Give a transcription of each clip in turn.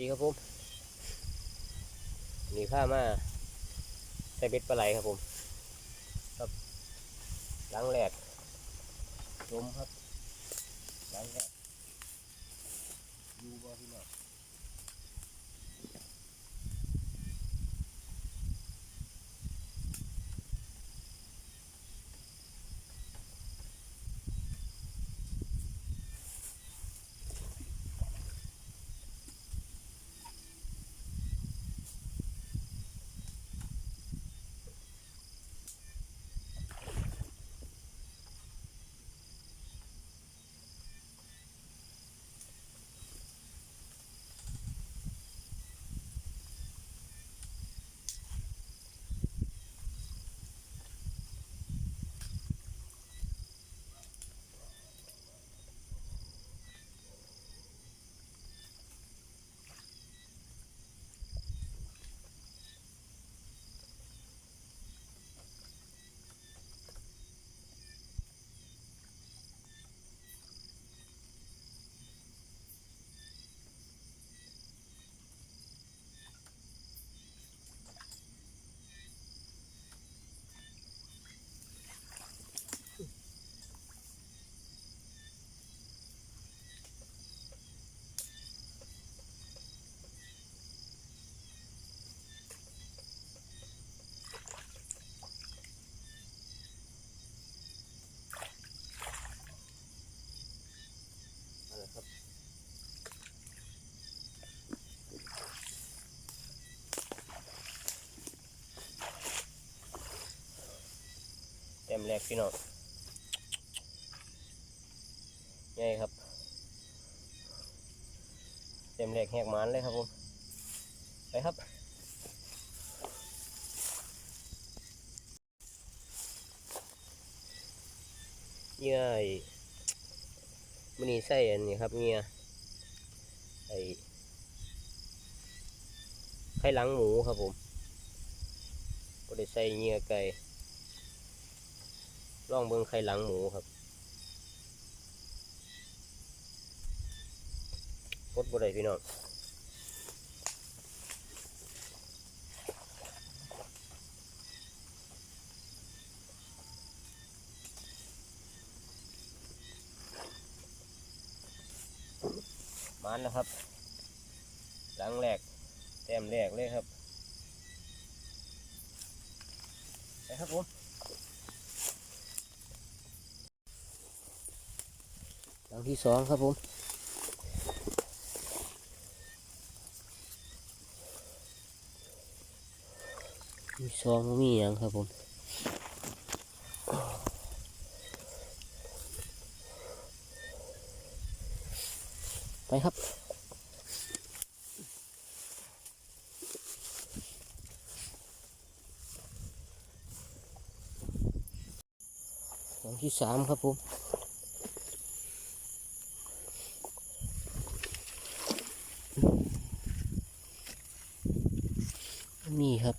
ดีครับผมนี่ข้ามาใส่เบ็ดปลาไหลครับผม ครับหลังแรกลมครับหลังแรกดูบ่พี่น้อง มแรกพี่น้องไงครับเต็มแรกแหกมันเลยครับผม ไปครับเหยื่อไอ้มันนี่ใส่อันนี้ครับเงื่อไอ้ไข่หลังหมูครับผมก็ได้ใส่เงื่อไก่ ล่องเบิ่งไข่หลังหมูครับกดบ่ได้พี่น้องมันนะครับ หลังแรกแต้มแรกเลยครับไปครับผม หลังที่สองครับผมมีสองมีอย่างครับผมไปครับหลังที่สามครับผมนี่ครับ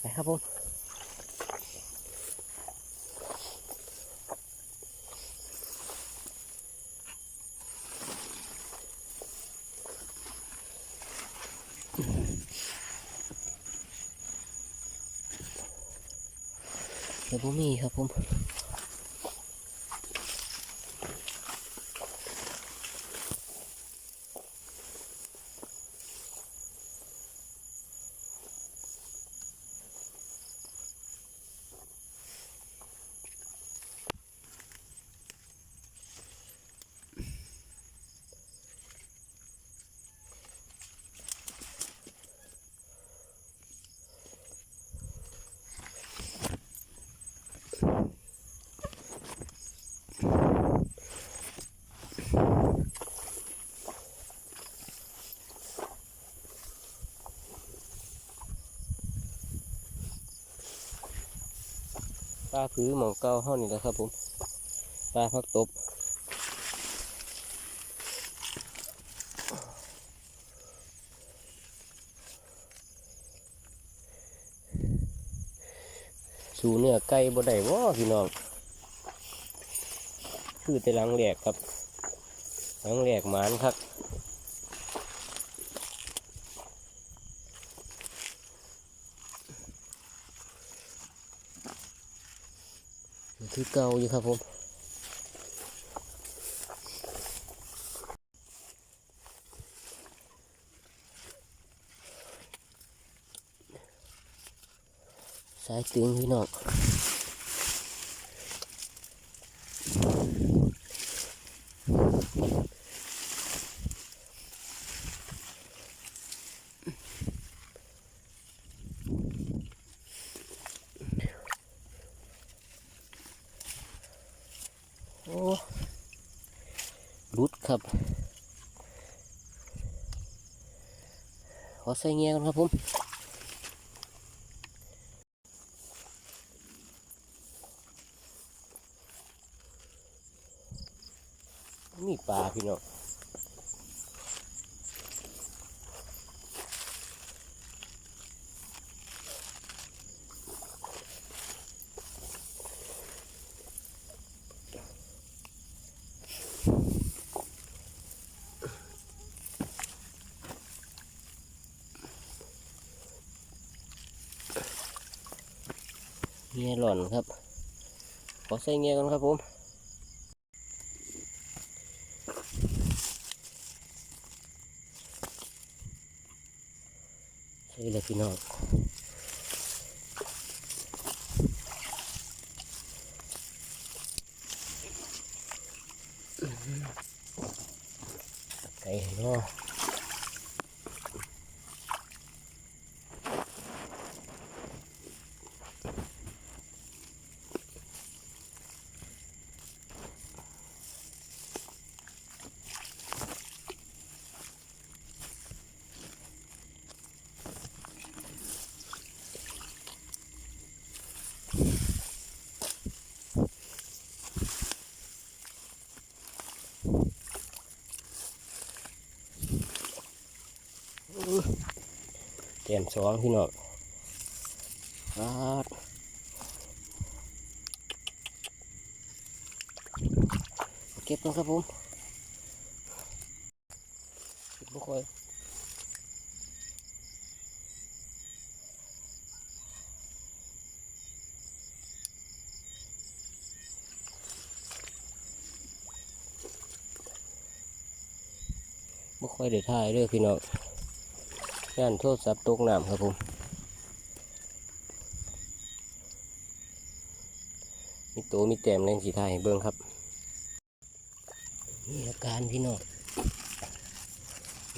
ไปครับผม เดี๋ยวผมมีครับผม ปลาผือหมองเกาห้อนี่แหละครับผมปลาพักตบสูเนื้อไก่บ่ได้วะพี่น้อง คือแต่หลังแหลกครับหลังแหลกหมานครับ คือเก่าอยู่ครับผมสายตึงพี่น้อง โอ้รุดครับ ขอ ใส่เงี้ยกันครับผมมีปลาพี่น้อง เงียหล่อนครับ ขอใส่เงี้ยกันครับผม แจ่มสองพี่น้องครับเก็บกันครับผมเก็บบุคอยบุคอยเดือดท้ายเด้อพี่น้อง ย่านโทษศัพท์ตกน้ำครับผมมีตัวมีแต้มแรงสีไทยเบิ้งครับนี่อาการพี่น้อง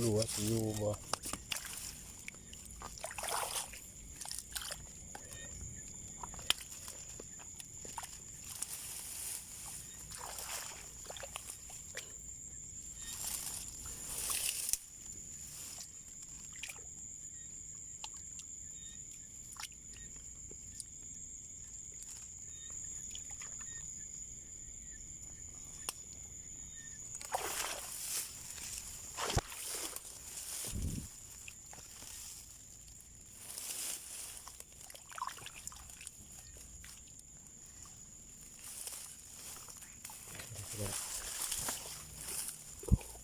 รัวสิอยู่บ่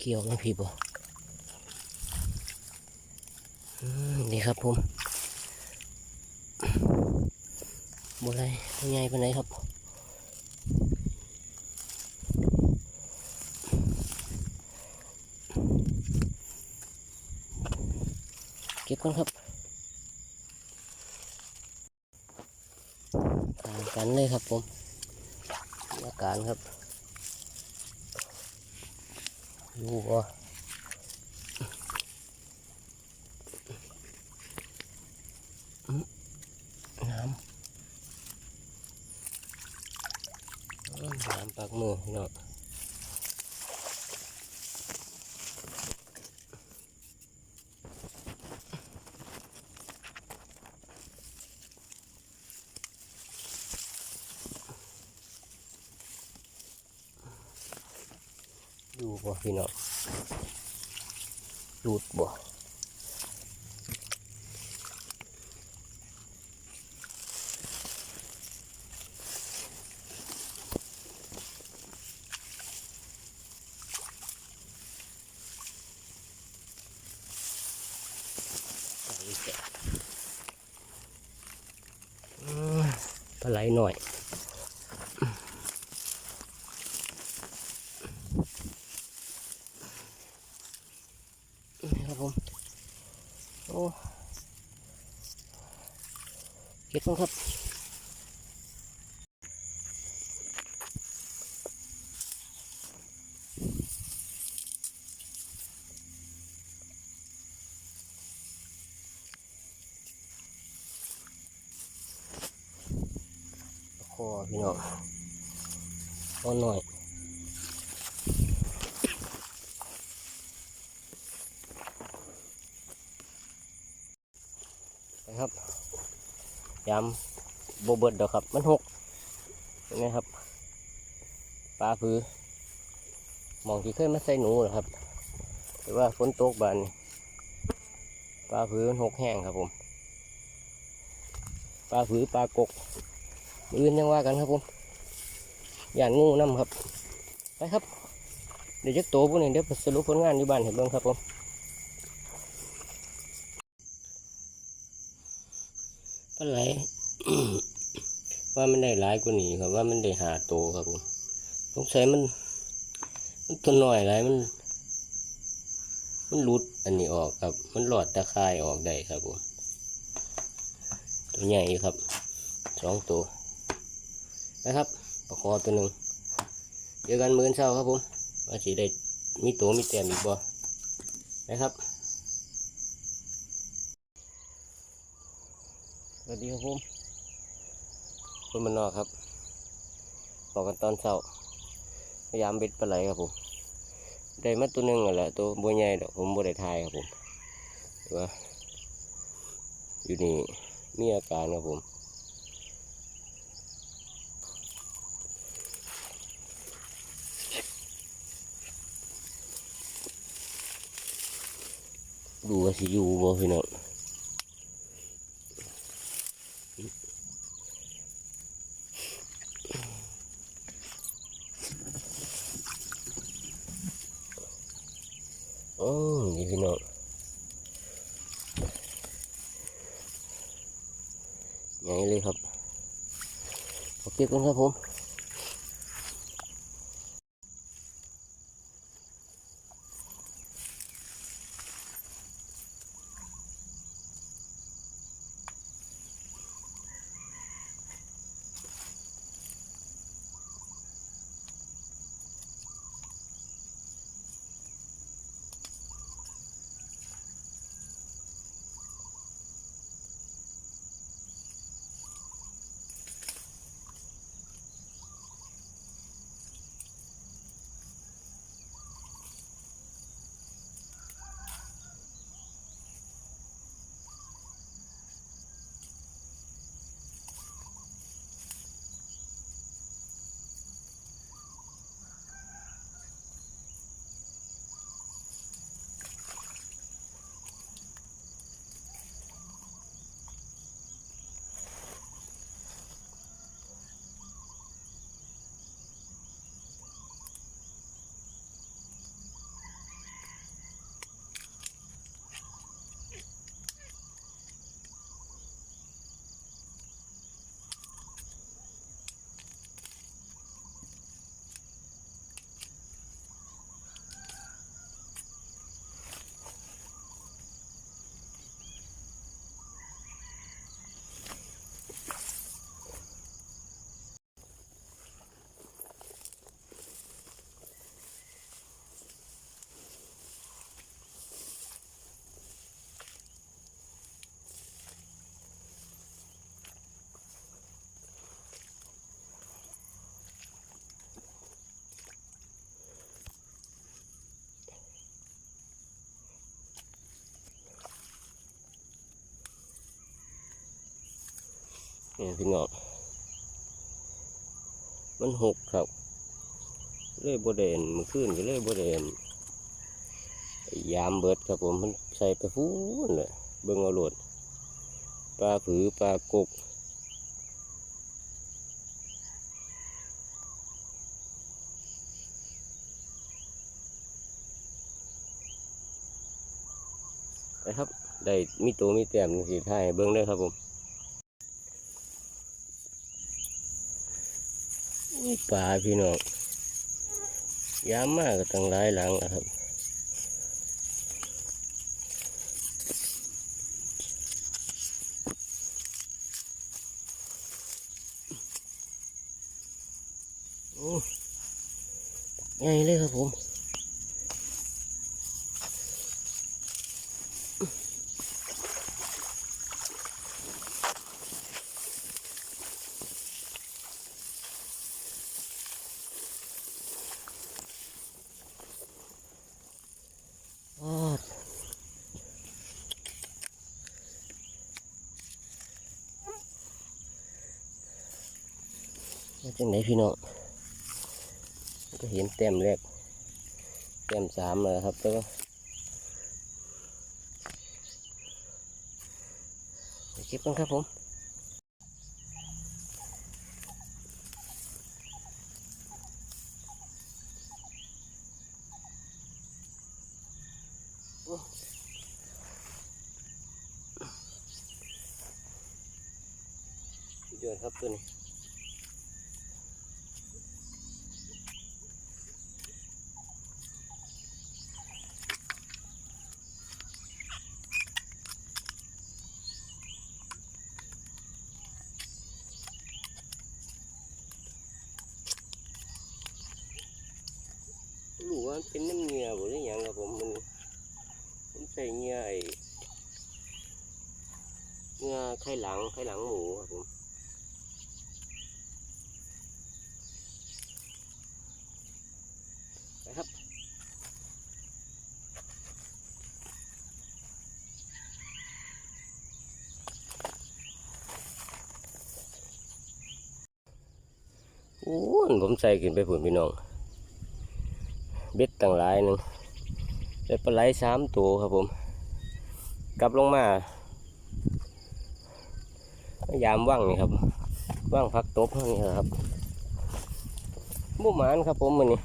เกี่ยวไหมพี่บอืมนี่ครับผมบ่ไรบ่ใหญ่ปานไหนครับเก็บกันครับต่างกันเลยครับผมอาการครับ ดูว่าน้ำอื้ พี่น้องรูดบ่ปลาไหลหน่อย อพี่น้องคอหน่อยนะครับยำโบเบิดดอกครับ มันหกนไหมครับปลาผือมองที่เคยมาใส่หนูเหรอครับหรือว่าฝนตกบานปลาผือมันหกแห้งครับผมปลาผือปลากก อื่นยังว่ากันครับผมย่านงูน้ำครับ ไปครับ เดี๋ยวจะโตพวกนี้เดี๋ยวสรุปผลงานอยู่บ้านเห็นบิ่งครับผมปลาไหลว่ามันได้หลายกว่านี้ครับว่ามันได้หาโตครับผมสงสัยมันมันตัวหน้อยหลายมัน มันหลุดอันนี้ออกครับ มันหลอดตะข่ายออกได้ครับผมตัวใหญ่ครับสองตัว นะครับประคอตัวหนึ่งเจอกันมื้อเช้าครับผมว่าสิได้มีตัวมีแต้มอีกบ่นะครับสวัสดีครับผมคนมันนอกครับบอกกันตอนเช้าพยายามเบ็ดปลาไหลครับผมได้มาตัวหนึงนั่นแหละตัวบัวใหญ่ดอกผมบัได้ทายครับผมแต่ว่าอยู่นี่มีอาการครับผม ดูว่าสิอยู่บ่พี่น้องโอ้นี่พี่น้องใหญ่เลยครับโอเคกันครับผม นี่พี่น้องมันหกครับ เลยบเดนมันขึ้นก็เลยบเดนยามเบิดครับผมมันใส่ไปฟูนเลยเบิ่งเอาหลดปลาผือปลากกไปครับ ได้มีตัวมีแต้มสีไทยเบิ่งได้ครับผม ป่าพี่น้องยามมากก็ตั้งหลายหลังนะครับโอ้ใหญ่เลยครับผม ออดมาจังไหน พี่น้องก็เห็นเต็มแรกเต็มสามเลยครับแต่ว่าไปเก็บกันครับผมเดือดครับตัวนี้รู้ว่ามันเป็น น้ำเหงื่อบ่หรือหยังครับผมมันผมใส่ เบ็ดต่างหลายหนึ่งได้ปลาไหลสามตัวครับผม กลับลงมายามว่างนี่ครับว่างพักตบนี่ครับบุหมานครับผมมันนี่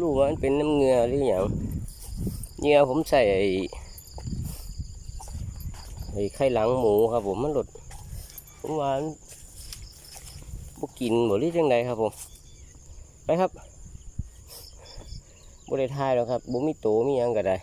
รู้ว่ามันเป็นน้ำเงือหรืออย่างเงือผมใส่ไอ้ไข่หลังหมูครับผมมันหลุดผมว่ามันบุกินหมดหรือจังใดครับผมไปครับ บุได้ทายแล้วครับบุมีโตมีหยังก็ได้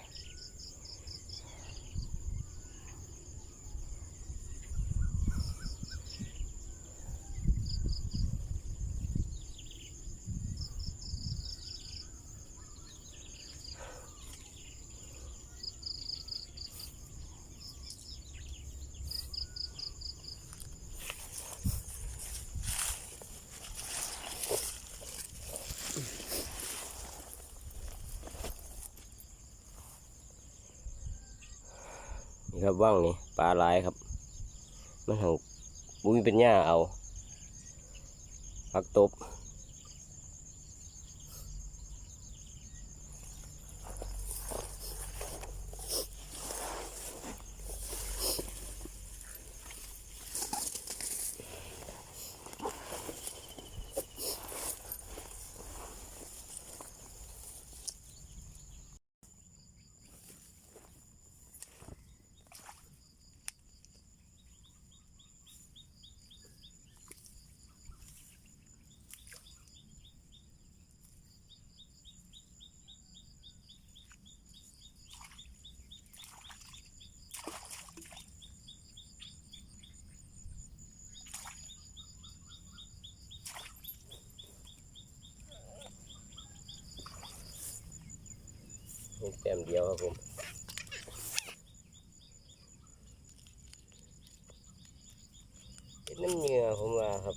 นี่ครับว่างนี่ปลาลายครับ มันหังบุ้งเป็นหญ้าเอาผักตบ นี่แต้มเดียวครับผมเป็นน้ำเหงือผมว่าครับ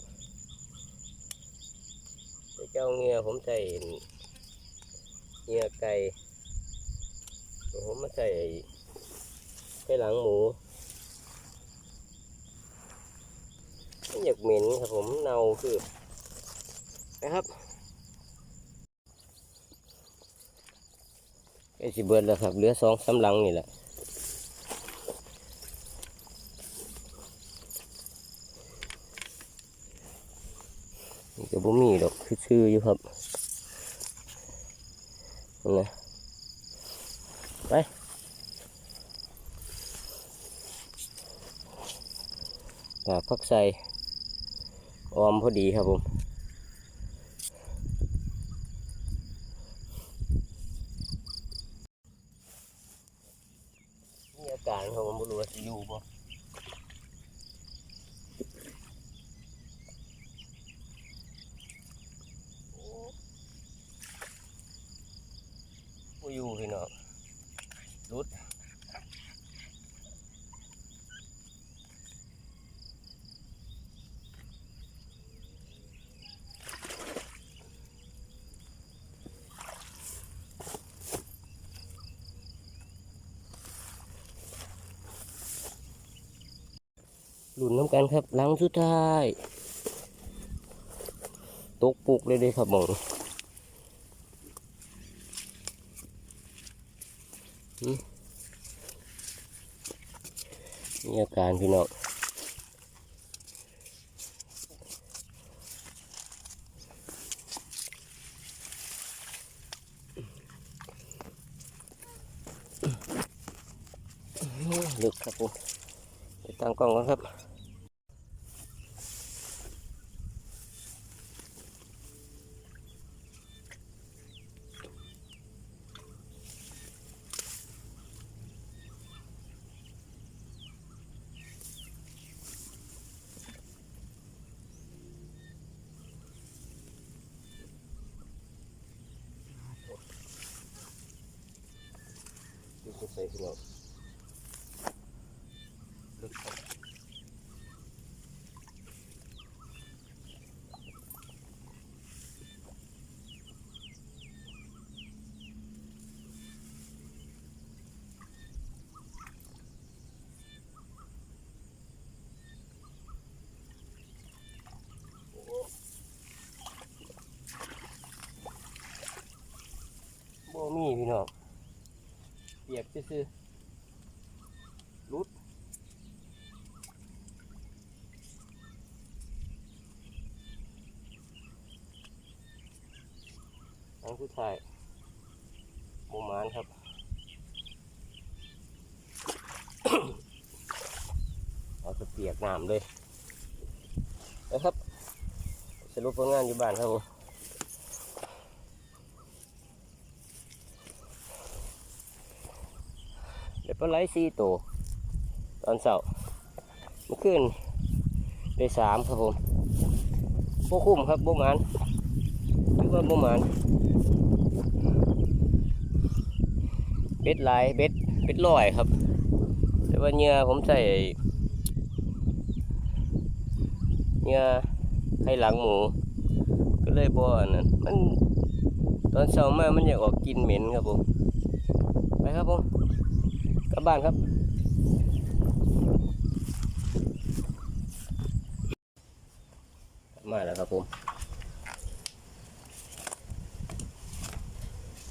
เจ้าเหงือผมใส่เหงือไก่ผมมาใส่ไข่หลังหมูมันอยากเหม็นครับผมเน่าคือนะครับไอ้ สิเบิดแล้วครับเหลือสองสำลังนี่แหละนี่ก็บ่มีดอกคือชื่ออยู่ครับนั่นนะไปปากพักใส่ออมพอดีครับผม การเขาผมบ่รู้ว่าสิอยู่บ่บ่อยู่พี่น้องรุด หลุนน้ำกันครับหลังสุดท้าย ตกปุกเลยเด้ครับหมองหึมีอาการพี่น้องลึกครับผมไปตั้งกล้องก่อนครับ ดูสดใสพี่น้องลึกครับบ่มีพี่น้อง เปี ยกซื่อรุดอันผู้ชายโมมานครับเอาจะเปียกน้ำเลยนะครับ สรุปผลงานอยู่บ้านครับผมเดี๋ยว ปลาไหลสี่ตัวตอนเสาร์เมื่อคืนได้สามครับผมโบคุ้มครับโบมานคือว่าโบมานเบ็ดลายเบ็ดเบ็ดลอยครับ แต่ว่าเหงื่อผมใส่เหงื่อให้หลังหมู ก็เลยบ่อันนั้นมันตอนเช้ามามันอยากออกกินเหม็นครับผมไปครับผม ลับบ้านครับ มาแล้วครับผม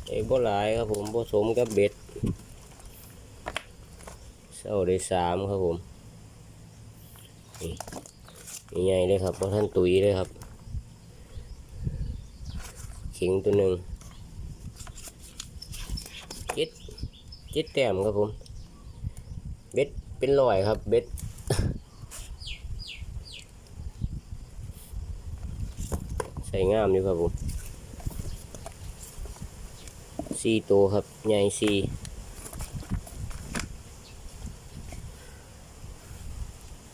เอ้บ่หลายครับผมผสมกับเบ็ดเศร้าได้สามครับผมนี่ใหญ่เลยครับเพราะท่านตุ๋ยเลยครับขิงตัวหนึ่งจ็ดเจ็ดแต้มครับผม เบ็ดเป็นรอยครับเบ็ดใส่งามอยู่ครับผมสี่ตัวครับใหญ่สี่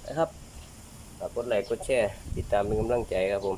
นะครับฝากกดไลค์กดแชร์ติดตามเป็นกำลังใจครับผม